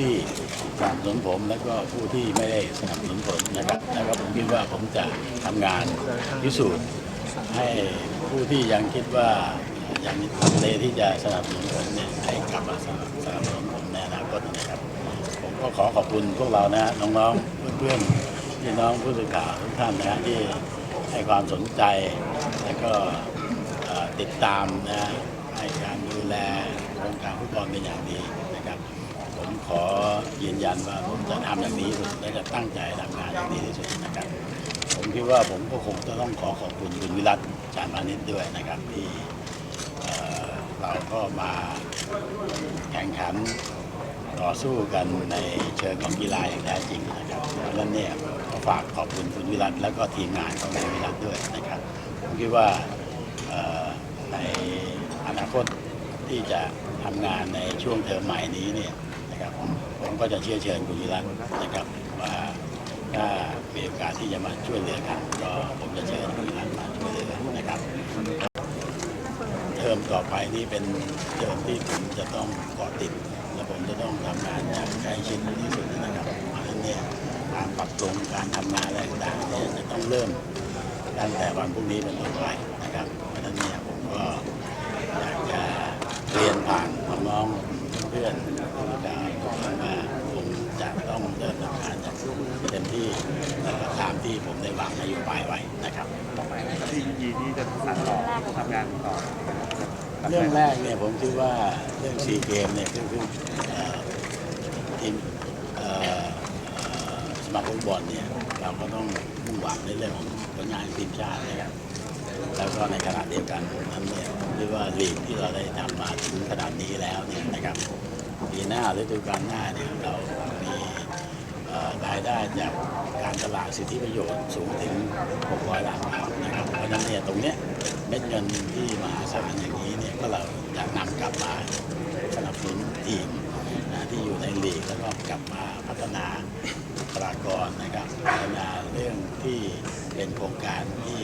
ที่สนับสนุนผมแล้วก็ผู้ที่ไม่ได้สนับสนุนผมนะครับแล้วก็ผมคิดว่าผมจะทำงานพิสูจน์ให้ผู้ที่ยังคิดว่ายังลังเลที่จะสนับสนุนผมเนี่ยให้กลับมาสนับสนุนผมในอนาคตนะครับ ผมก็ขอขอบคุณพวกเรานะน้องๆเพื่อนๆพี่น้องผู้สื่อข่าวทุกท่านนะฮะที่ให้ความสนใจแล้วก็ติดตามนะฮะให้การดูแลโครงการฟุตบอลเป็นอย่างดี อยืนยันว่าผมจะทำอย่างดีที่สุดและจะตั้งใจทำงานอย่างดีที่สุดนะครับ ผมคิดว่าผมก็คงจะต้องขอขอบคุณคุณวิรัตจานพานิชด้วยนะครับที่เเราก็มาแข่งขันต่อสู้กันในเชิงของกีฬาอย่างแท้จริงนะครับเพราะนั้นเนี่ยก็ฝากขอบคุณคุณวิรัตแล้วก็ทีมงานของคุณวิรัตด้วยนะครับผมคิดว่าในอนาคตที่จะทำงานในช่วงเทอมใหม่นี้เนี่ย นะครับผมก็จะเชื่อเชิญคุณวิรัตนะครับว่าถ้ามีโอกาสที่จะมาช่วยเหลือกันก็ผมจะเชิญคุณวิรัตมาช่วยเหลือนะครับเทอมต่อไปนี่เป็นเทอมที่ผมจะต้องเกาะติดและผมจะต้องทำงานอย่างใกล้ชิดที่สุดนะครับเพราะฉะนั้นเนี่ยการปรับปรุงการทำงานอะไรต่างๆเนี่ยจะต้องเริ่มตั้งแต่วันพรุ่งนี้เป็นต้นไปนะครับเพราะฉะนั้นเนี่ยผมก็อยากจะเรียนผ่านน้อง เพื่อนๆผู้การทุกท่านว่าผมจะต้องเดินทำงานอย่างเต็มที่แล้วก็ตามที่ผมได้วางนโยบายไว้นะครับต่อไปนะครับที่ยินดีที่จะสานต่อทำงานต่อเรื่องแรกเนี่ยผมคิดว่าเรื่องซีเกมเนี่ยคือคือเอ่อทีมเอ่อเอ่อสมาคมฟุตบอลเนี่ยเราก็ต้องมุ่งหวังในเรื่องของผลงานทีมชาตินะครับแล้วก็ในขณะเดียวกันนั้นเนี่ยผมคิดว่าลีกที่เราได้ทำมาถึงขนาดนี้แล้วเนี่ยนะครับปีหน้าฤดูกาลหน้าเนี่ยเรามีรายได้จากการตลาดสิทธิประโยชน์สูงถึง 600 ล้านบาทนะครับ เพราะฉะนั้นเนี่ยตรงเนี้ยเม็ดเงินที่มหาศาลอย่างนี้เนี่ยก็เราอยากนำกลับมาสนับสนุนทีมที่อยู่ในลีกแล้วก็กลับมาพัฒนาบุคลากรนะครับพัฒนาเรื่องที่เป็นโครงการที่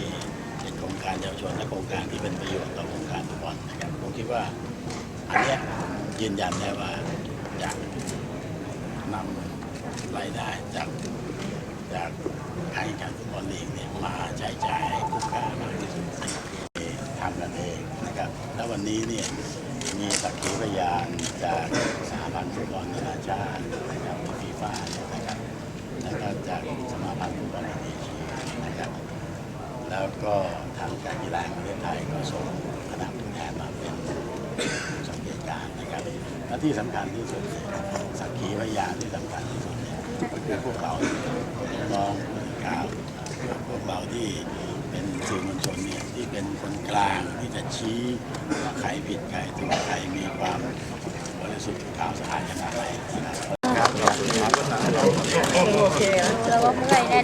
เป็นโครงการเยาวชนและโครงการที่เป็นประโยชน์ต่อวง การฟุตบอลนะครับผมคิดว่าอันนี้ยืนยันได้ว่าจะนำรายได้จากจากการแข่งขันฟุตบอลลีกเนี่ยมาใช้จ่ายให้คุ้มค่ามากที่สุดทำกันเองนะครับ แล้ววันนี้เนี่ยมีสักขีพยานจากสหพันธ์ฟุตบอลนานาชาตินะครับฟีฟ่าเนี่ยนะครับแล้วก็จากสมาพันธ์ฟุตบอลแห่งเอเชียนะครับ แล้วก็ทางการกีฬาแห่งประเทศไทยก็ส่ง ที่สำคัญที่สุด สักขีพยานที่สำคัญที่สุดก็คือพวกเราน้องข่าวพวกเราที่เป็นสื่อมวลชนเนี่ยที่เป็นคนกลางที่จะชี้ว่าใครผิดใครถูกใครมีความบริสุทธิ์ข่าวสะอาดอย่างไรนะครับโอเคแล้วว่าเมื่อย